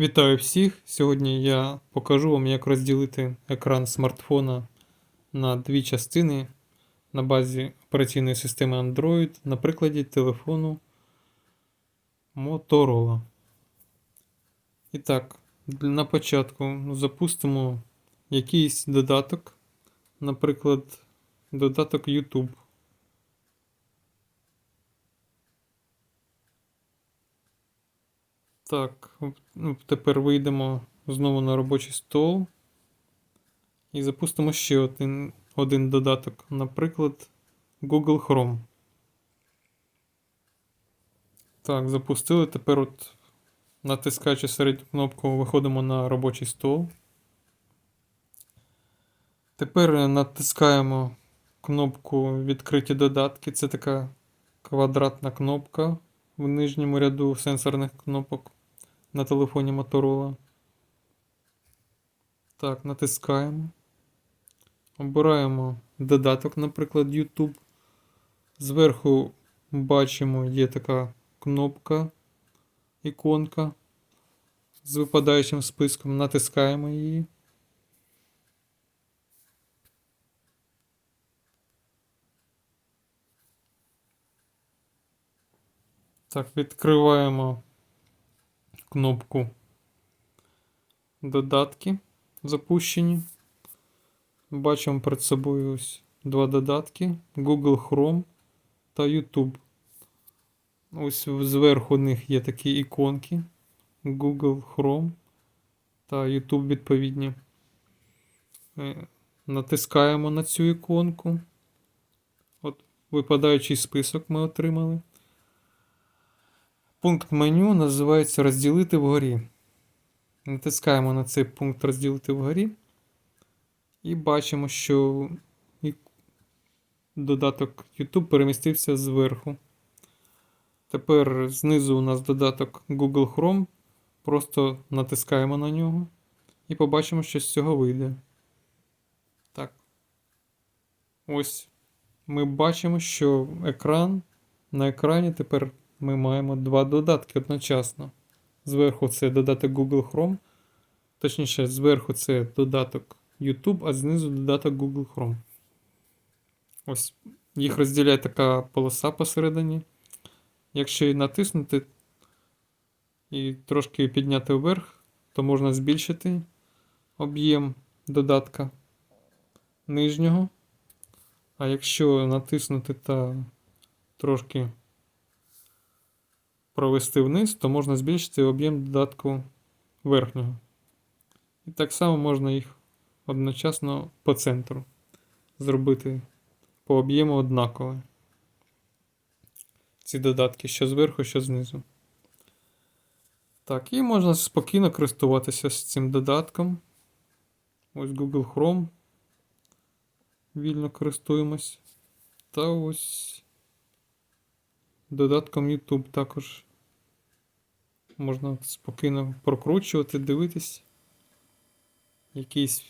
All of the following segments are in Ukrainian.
Вітаю всіх! Сьогодні я покажу вам, як розділити екран смартфона на дві частини на базі операційної системи Android на прикладі телефону Motorola. І так, на початку запустимо якийсь додаток, наприклад, додаток YouTube. Так, ну, тепер вийдемо знову на робочий стол і запустимо ще один, один додаток, наприклад, Google Chrome. Так, запустили. Тепер от натискаючи середню кнопку, виходимо на робочий стол. Тепер натискаємо кнопку Відкриті додатки. Це така квадратна кнопка в нижньому ряду сенсорних кнопок на телефоні Motorola. Так, натискаємо. Обираємо додаток, наприклад, YouTube. Зверху бачимо, є така кнопка, іконка з випадаючим списком. Натискаємо її. Так, відкриваємо кнопку Додатки запущені. Бачимо перед собою ось два додатки: Google Chrome та YouTube. Ось зверху у них є такі іконки Google Chrome та YouTube відповідні. Е, Натискаємо на цю іконку. От Випадаючий список ми отримали. Пункт меню називається Розділити вгорі. Натискаємо на цей пункт Розділити вгорі. І бачимо, що додаток YouTube перемістився зверху. Тепер знизу у нас додаток Google Chrome. Просто натискаємо на нього і побачимо, що з цього вийде. Так. Ось ми бачимо, що екран на екрані тепер ми маємо два додатки одночасно. Зверху це додаток Google Chrome. Точніше, зверху це додаток YouTube, а знизу додаток Google Chrome. Ось їх розділяє така полоса посередині. Якщо її натиснути і трошки підняти вверх, то можна збільшити об'єм додатка нижнього. А якщо натиснути та трошки провести вниз, то можна збільшити об'єм додатку верхнього. І так само можна їх одночасно по центру зробити по об'єму однаково. Ці додатки, що зверху, що знизу. Так, і можна спокійно користуватися з цим додатком. Ось Google Chrome. Вільно користуємось. Та ось додатком YouTube також можна спокійно прокручувати, дивитись якийсь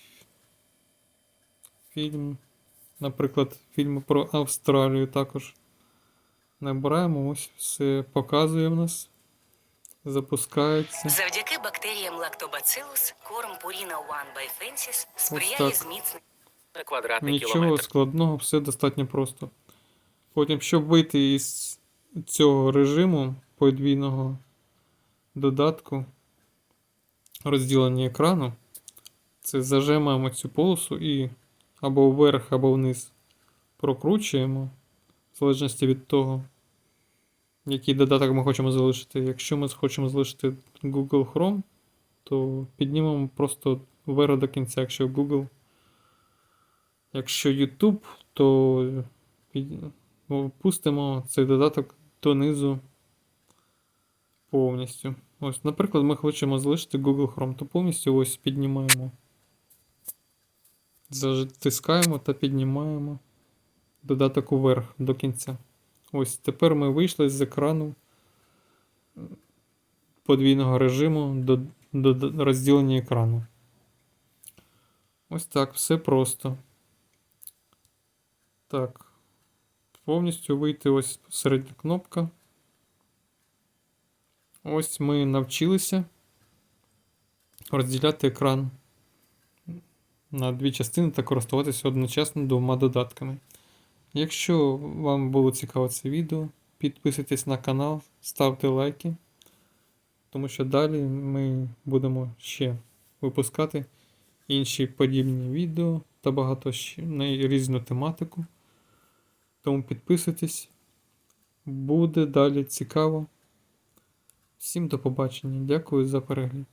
фільм. Наприклад, фільми про Австралію також набираємо, ось все показує в нас. Запускається. Завдяки бактеріям Lactobacillus корм Purina One by Fences сприяє зміцненню квадратний Нічого кілометр. складного, все достатньо просто. Потім, щоб вийти із цього режиму подвійного додатку розділення екрану, це зажимаємо цю полосу і або вверх, або вниз прокручуємо, в залежності від того, який додаток ми хочемо залишити. Якщо ми хочемо залишити Google Chrome, то піднімемо просто вверх до кінця, якщо Google. Якщо YouTube, то опустимо цей додаток донизу повністю. Ось, наприклад, ми хочемо залишити Google Chrome, то повністю ось піднімаємо. Затискаємо та піднімаємо додаток уверх до кінця. Ось тепер ми вийшли з екрану подвійного режиму до, до, розділення екрану. Ось так, все просто. Так. Повністю вийти ось середня кнопка. Ось ми навчилися розділяти екран на дві частини та користуватися одночасно двома додатками. Якщо вам було цікаво це відео, підписуйтесь на канал, ставте лайки, тому що далі ми будемо ще випускати інші подібні відео та багато ще на різну тематику. Тому підписуйтесь, буде далі цікаво. Всім до побачення. Дякую за перегляд.